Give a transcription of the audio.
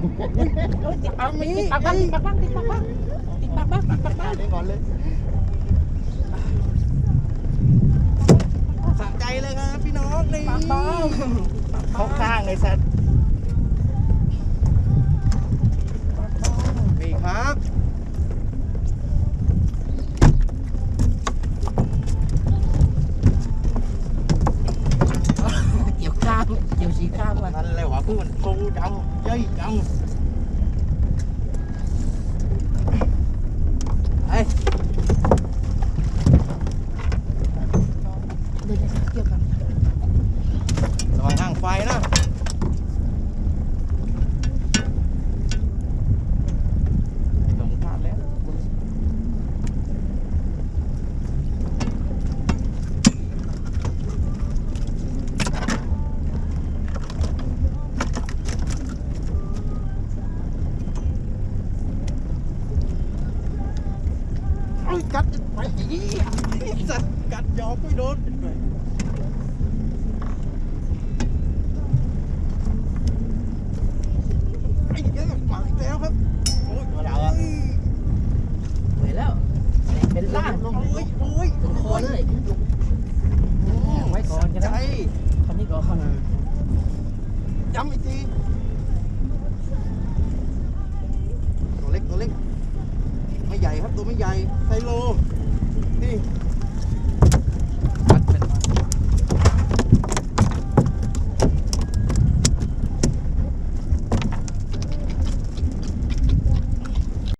ติดปากติดปากบ้างติดปากบ้างติดปากบ้างติดปากบ้างติดปากบ้างได้ก่อนเลยสะใจเลยครับพี่น้องนี่ปากบ้างเขาข้างเลยสัตว์นี่ครับ เกี่ยวข้าง เกี่ยวสีข้างมันนั่นแหละวะเพื่อนโกดำเย้ยดำไอ้ เดินเกี่ยวกัน ระวังห่างไฟนะหลงพลาดแล้ว ไอ้ย กัดไปอีสัตว์กัดยอมไม่โดนไอ้เหี้ยหมาอีกแล้วครับโอ้ยมาแล้วอะเหนื่อยแล้วเป็นล่างลงโอ้ยโอ้ยถึงคอเลยไว้ก่อนจะใจได้คนนี้ก็คนย้ำอีกที ตัวไม่ใหญ่ไซโล นี่